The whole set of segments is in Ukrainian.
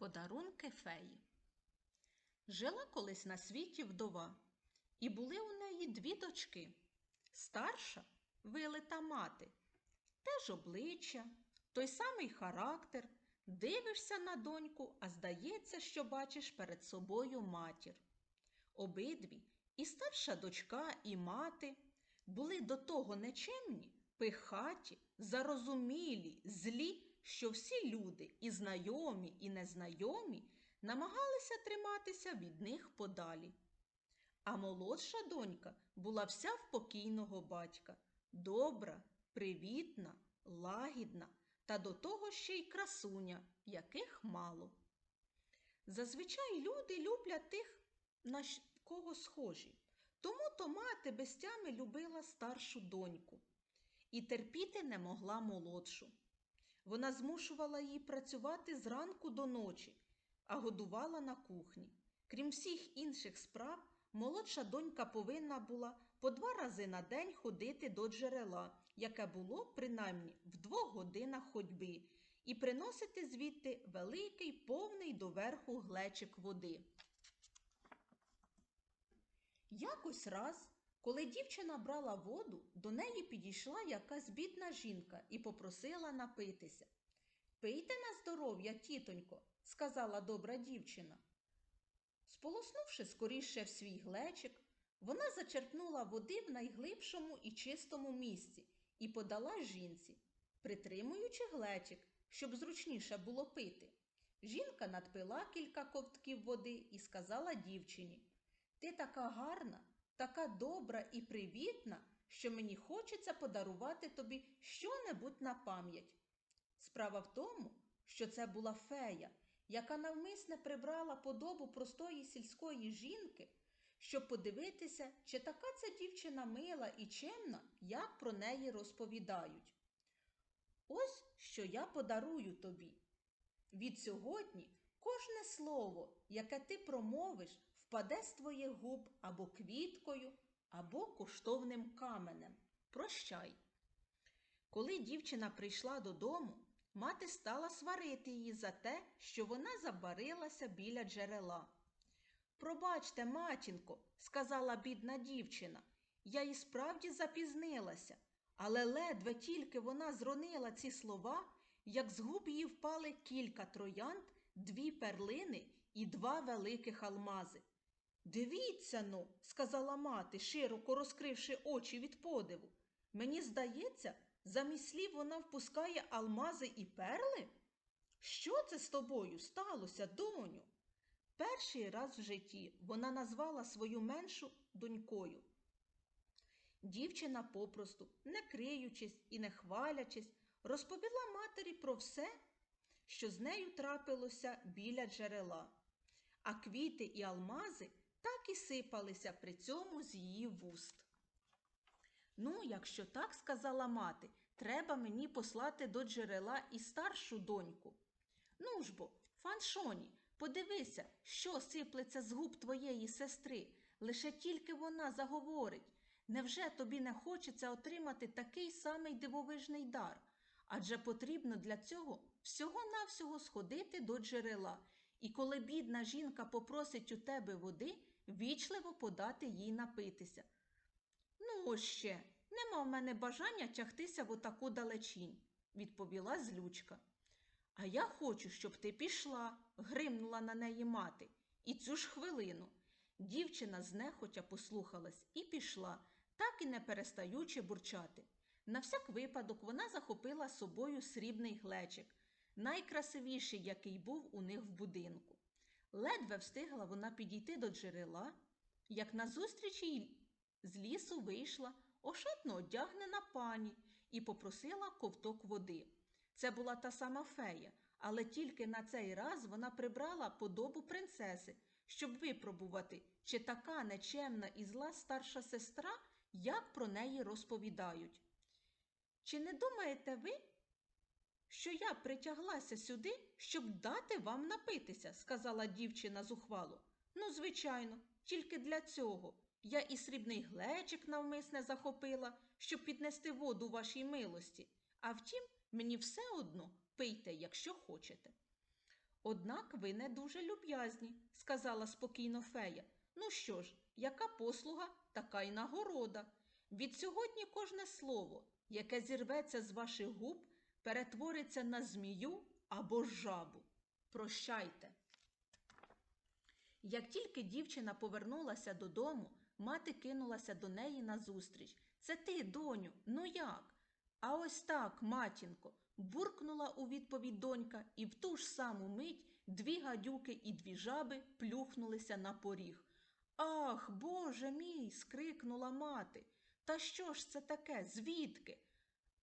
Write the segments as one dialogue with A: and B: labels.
A: Подарунки феї. Жила колись на світі вдова, і були у неї дві дочки. Старша вилита мати, теж обличчя, той самий характер. Дивишся на доньку, а здається, що бачиш перед собою матір. Обидві, і старша дочка, і мати, були до того нечемні, пихаті, зарозумілі, злі, що всі люди, і знайомі, і незнайомі, намагалися триматися від них подалі. А молодша донька була вся в покійного батька, добра, привітна, лагідна та до того ще й красуня, яких мало. Зазвичай люди люблять тих, на кого схожі. Тому то мати без тями любила старшу доньку і терпіти не могла молодшу. Вона змушувала її працювати зранку до ночі, а годувала на кухні. Крім всіх інших справ, молодша донька повинна була по два рази на день ходити до джерела, яке було принаймні в двох годинах ходьби, і приносити звідти великий, повний доверху глечик води. Якось раз, коли дівчина брала воду, до неї підійшла якась бідна жінка і попросила напитися. Пийте на здоров'я, тітонько, сказала добра дівчина. Сполоснувши скоріше в свій глечик, вона зачерпнула води в найглибшому і чистому місці і подала жінці, притримуючи глечик, щоб зручніше було пити. Жінка надпила кілька ковтків води і сказала дівчині Ти така гарна, така добра і привітна, що мені хочеться подарувати тобі що-небудь на пам'ять. Справа в тому, що це була фея, яка навмисне прибрала подобу простої сільської жінки, щоб подивитися, чи така ця дівчина мила і чемна, як про неї розповідають. Ось що я подарую тобі. Від сьогодні кожне слово, яке ти промовиш, впаде з твоїх губ або квіткою, або коштовним каменем. Прощай. Коли дівчина прийшла додому, мати стала сварити її за те, що вона забарилася біля джерела. Пробачте, матінко, сказала бідна дівчина, я і справді запізнилася, але ледве тільки вона зронила ці слова, як з губ її впали кілька троянд, дві перлини і два великих алмази. Дивіться ну, сказала мати, широко розкривши очі від подиву. Мені здається, замість слів вона впускає алмази і перли? Що це з тобою сталося, доню? Перший раз в житті вона назвала свою меншу донькою. Дівчина попросту, не криючись і не хвалячись, розповіла матері про все, що з нею трапилося біля джерела, а квіти і алмази так і сипалися при цьому з її вуст. Ну, якщо так сказала мати, треба мені послати до джерела і старшу доньку. Ну ж бо, фаншоні, подивися, що сиплеться з губ твоєї сестри, лише тільки вона заговорить. Невже тобі не хочеться отримати такий самий дивовижний дар? Адже потрібно для цього всього-навсього сходити до джерела, і коли бідна жінка попросить у тебе води, вічливо подати їй напитися. Ну, ще, нема в мене бажання тягтися в отаку далечінь, відповіла злючка. А я хочу, щоб ти пішла, гримнула на неї мати. І цю ж хвилину. Дівчина знехотя послухалась і пішла, так і не перестаючи бурчати. На всяк випадок вона захопила собою срібний глечик, найкрасивіший, який був у них в будинку. Ледве встигла вона підійти до джерела, як назустріч їй з лісу вийшла ошатно одягнена пані і попросила ковток води. Це була та сама фея, але тільки на цей раз вона прибрала подобу принцеси, щоб випробувати, чи така нечемна і зла старша сестра, як про неї розповідають. Чи не думаєте ви, що я притяглася сюди, щоб дати вам напитися, сказала дівчина зухвало. Ну, звичайно, тільки для цього. Я і срібний глечик навмисне захопила, щоб піднести воду вашій милості. А втім, мені все одно пийте, якщо хочете. Однак ви не дуже люб'язні, сказала спокійно фея. Ну що ж, яка послуга, така й нагорода. Від сьогодні кожне слово, яке зірветься з ваших губ, перетвориться на змію або жабу. Прощайте. Як тільки дівчина повернулася додому, мати кинулася до неї назустріч. Це ти, доню, ну як? А ось так, матінко, буркнула у відповідь донька, і в ту ж саму мить дві гадюки і дві жаби плюхнулися на поріг. Ах, Боже мій. скрикнула мати. Та що ж це таке? Звідки?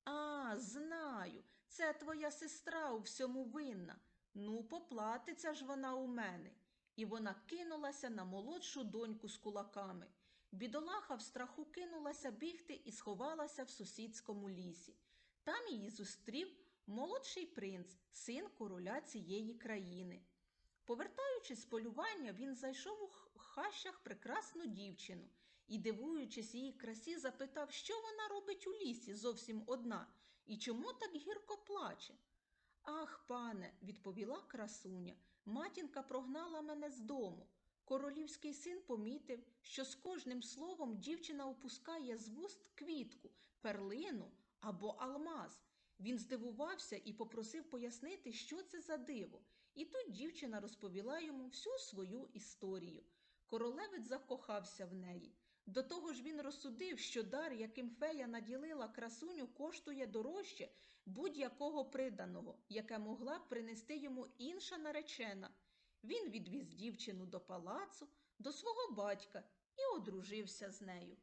A: А, знаю, це твоя сестра у всьому винна. Ну, поплатиться ж вона у мене. І вона кинулася на молодшу доньку з кулаками. Бідолаха в страху кинулася бігти і сховалася в сусідському лісі. Там її зустрів молодший принц, син короля цієї країни. Повертаючись з полювання, він зайшов у хащах прекрасну дівчину і, дивуючись її красі, запитав, що вона робить у лісі зовсім одна і чому так гірко плаче. Ах, пане, відповіла красуня, матінка прогнала мене з дому. Королівський син помітив, що з кожним словом дівчина опускає з вуст квітку, перлину або алмаз. Він здивувався і попросив пояснити, що це за диво. І тут дівчина розповіла йому всю свою історію. Королевець закохався в неї. До того ж він розсудив, що дар, яким фея наділила красуню, коштує дорожче будь-якого приданого, яке могла б принести йому інша наречена. Він відвіз дівчину до палацу, до свого батька і одружився з нею.